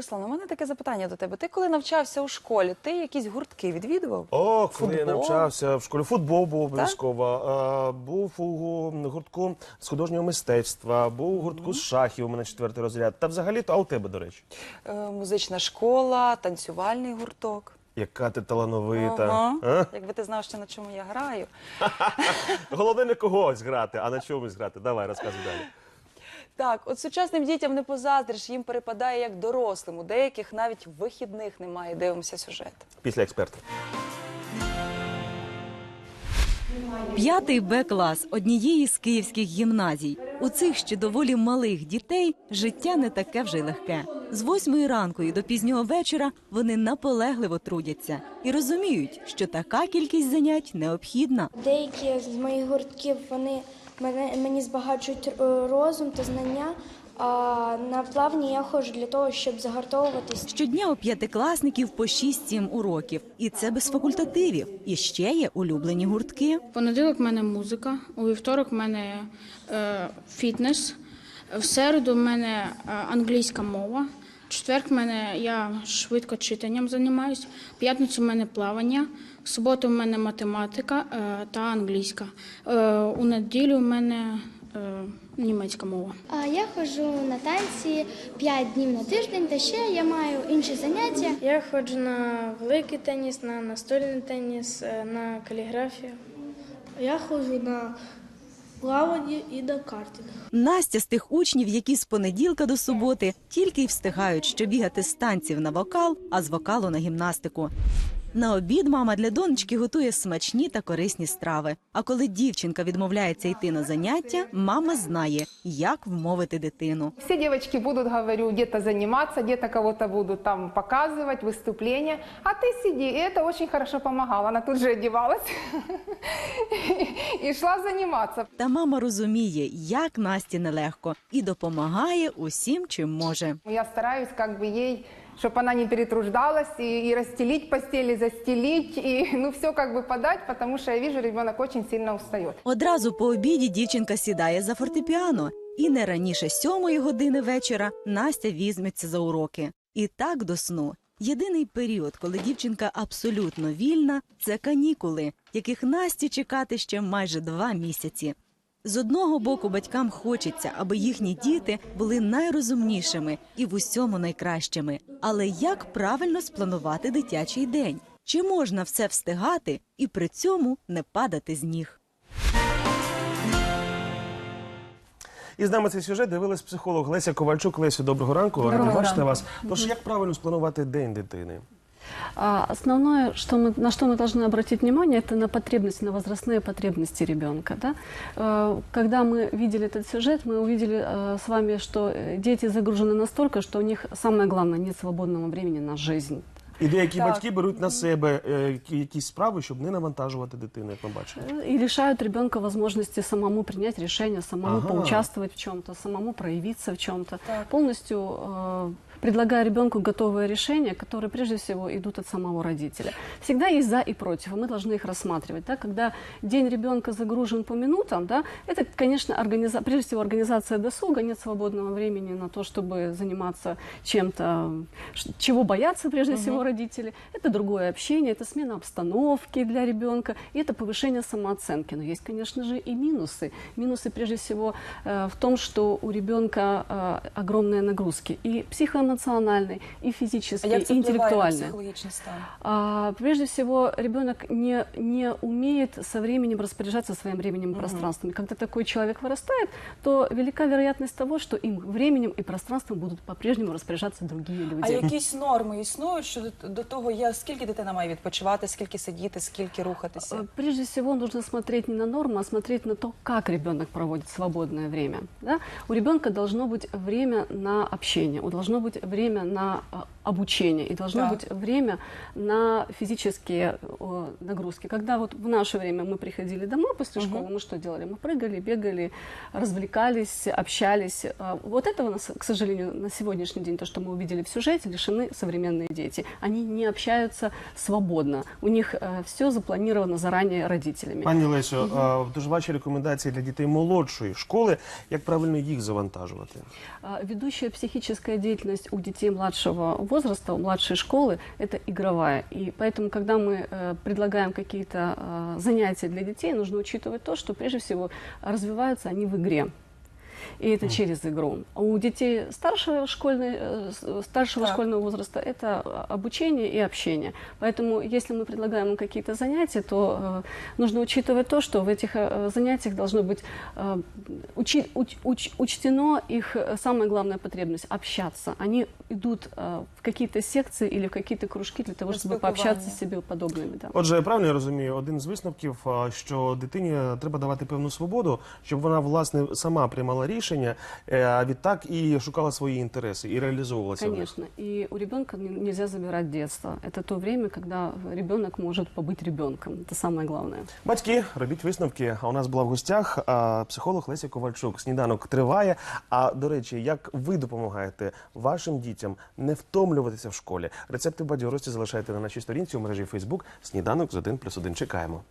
Руслан, у мене таке запитання до тебе. Ти коли навчався у школі, ти якісь гуртки відвідував? О, коли я Футбол? навчався в школі, футбол був обов'язково. а, Був у гуртку з художнього мистецтва, був у гуртку з шахів, у мене четвертий розряд. Та взагалі, то а у тебе, до речі, Е, музична школа, танцювальний гурток. яка ти талановита. Ага. Якби ти знав, що на чому я граю. Головне не когось грати, а на чомусь грати. Давай, розказуй далі. Так, от сучасним дітям не позаздриш, їм перепадає як дорослим. У деяких навіть вихідних немає. Дивимося сюжет. Після експерта. П'ятий Б клас однієї з київських гімназій. У цих ще доволі малих дітей життя не таке вже й легке. З восьмої ранку і до пізнього вечора вони наполегливо трудяться і розуміють, що така кількість занять необхідна. Деякі з моїх гуртків вони мене мені збагачують е, розум та знання. А на плавні я ходжу для того, щоб загартовуватись. Щодня у п'ятикласників по 6-7 уроків, і це без факультативів. І ще є улюблені гуртки. В понеділок в мене музика, у вівторок в мене е, фітнес, в середу в мене е, англійська мова, в четвер в мене я швидко читанням займаюся, в п'ятницю в мене плавання, в суботу в мене математика е, та англійська. Е, у неділю в мене е, німецька мова. А я ходжу на танці 5 днів на тиждень, та ще я маю інші заняття. Я ходжу на великий теніс, на настольний теніс, на каліграфію. Я ходжу на плавання і на картинг. Настя з тих учнів, які з понеділка до суботи тільки й встигають що бігати з танців на вокал, а з вокалу на гімнастику. На обід мама для донечки готує смачні та корисні страви. А коли дівчинка відмовляється йти на заняття, мама знає, як вмовити дитину. Все девочки будут, говорю, где-то заниматься, где-то кого-то будут там показывать, выступления. А ты сиди. И это очень хорошо помогало. Она тут же одевалась и шла заниматься. Та мама розуміє, як Насті нелегко, і допомагає усім, чим може. Я стараюсь как бы ей чтобы она не перетруждалась, и, и расстелить постель, и застелить, и ну все как бы подать, потому что я вижу, ребенок очень сильно устает. Одразу по обіді дівчинка сідає за фортепіано, і не раніше сьомої години вечора Настя візьметься за уроки. І так до сну. Єдиний період, коли дівчинка абсолютно вільна, це канікули, яких Насті чекати ще майже два місяці. З одного боку, батькам хочеться, аби їхні діти були найрозумнішими і в усьому найкращими. Але як правильно спланувати дитячий день? Чи можна все встигати і при цьому не падати з ніг? І з нами цей сюжет дивилась психолог Леся Ковальчук. Лесю, доброго ранку. Раді бачити вас. Тож як правильно спланувати день дитини? А, Основное, что мы, на что мы должны обратить внимание, это на потребности, на возрастные потребности ребенка. Да? Э, Когда мы видели этот сюжет, мы увидели э, с вами, что э, дети загружены настолько, что у них самое главное нет свободного времени на жизнь. І деякі Так. батьки беруть на себе е, які- якісь справи, щоб не навантажувати дитину, як ми бачимо. И лишают ребенка возможности самому принять решение, самому Ага. поучаствовать в чем-то, самому проявиться в чем-то. Полностью э, предлагая ребенку готовые решения, которые прежде всего идут от самого родителя. Всегда есть за и против, и мы должны их рассматривать. Да? Когда день ребенка загружен по минутам, да, это, конечно, организа... прежде всего организация досуга, нет свободного времени на то, чтобы заниматься чем-то, чего боятся прежде всего родители. Это другое общение, это смена обстановки для ребенка, и это повышение самооценки. Но есть, конечно же, и минусы. Минусы прежде всего э, в том, что у ребенка э, огромные нагрузки и психоэмоциональные, и А физические, як и це впливає на интеллектуальные. психологічний стан? А, прежде всего, ребенок не, не умеет со временем распоряжаться своим временем и пространством. И когда такой человек вырастает, то велика вероятность того, что им временем и пространством будут по-прежнему распоряжаться другие люди. А якісь норми існують щодо до того, я скільки дитина має відпочивати, скільки сидіти, скільки рухатися? Э, Прежде всего, нужно смотреть не на норму, а смотреть на то, как ребенок проводит свободное время. Да? У ребенка должно быть время на общение, у должно быть время на э, обучение, и должно Так. быть время на физические э, нагрузки. Когда вот в наше время мы приходили домой после школы, мы что делали? Мы прыгали, бегали, развлекались, общались. А Вот этого, нас, к сожалению, на сегодняшний день, то, что мы увидели в сюжете, лишены современные дети. Они не общаются свободно. У них все запланировано заранее родителями. Пані Лесю, а, тож ваші рекомендації для дітей молодшої школи, як правильно їх завантажувати? А, Ведущая психическая деятельность у детей младшего возраста, у младшей школы, это игровая. И поэтому, когда мы э, предлагаем какие-то э, занятия для детей, нужно учитывать то, что прежде всего развиваются они в игре И это через игру. А у детей старшего, школьной, э, с- старшего Так. школьного возраста это а, обучение и общение. Поэтому, если мы предлагаем им какие-то занятия, то э, нужно учитывать то, что в этих э, занятиях должно быть э, учи- уч- уч- учтено их э, самая главная потребность – общаться. Они идут э, в какие-то секции или в какие-то кружки для того, На чтобы пообщаться спілкування. с себе подобными. Да. Отже, я правильно розумію, один з висновків, а, що дитині треба давати певну свободу, щоб вона власне сама приймала рішення, е, а відтак і шукала свої інтереси і реалізовувалася. в них. Конечно. И у ребенка не- нельзя забирать детство. Это то время, когда ребенок может побыть ребенком. Это самое главное. Батьки, робіть висновки. А у нас була в гостях а, психолог Леся Ковальчук. Сніданок триває. А до речі, як ви допомагаєте вашим дітям не втомлюватися в школі? Рецепти бадьорості залишайте на нашій сторінці у мережі Фейсбук. Сніданок з 1 плюс 1. Чекаємо.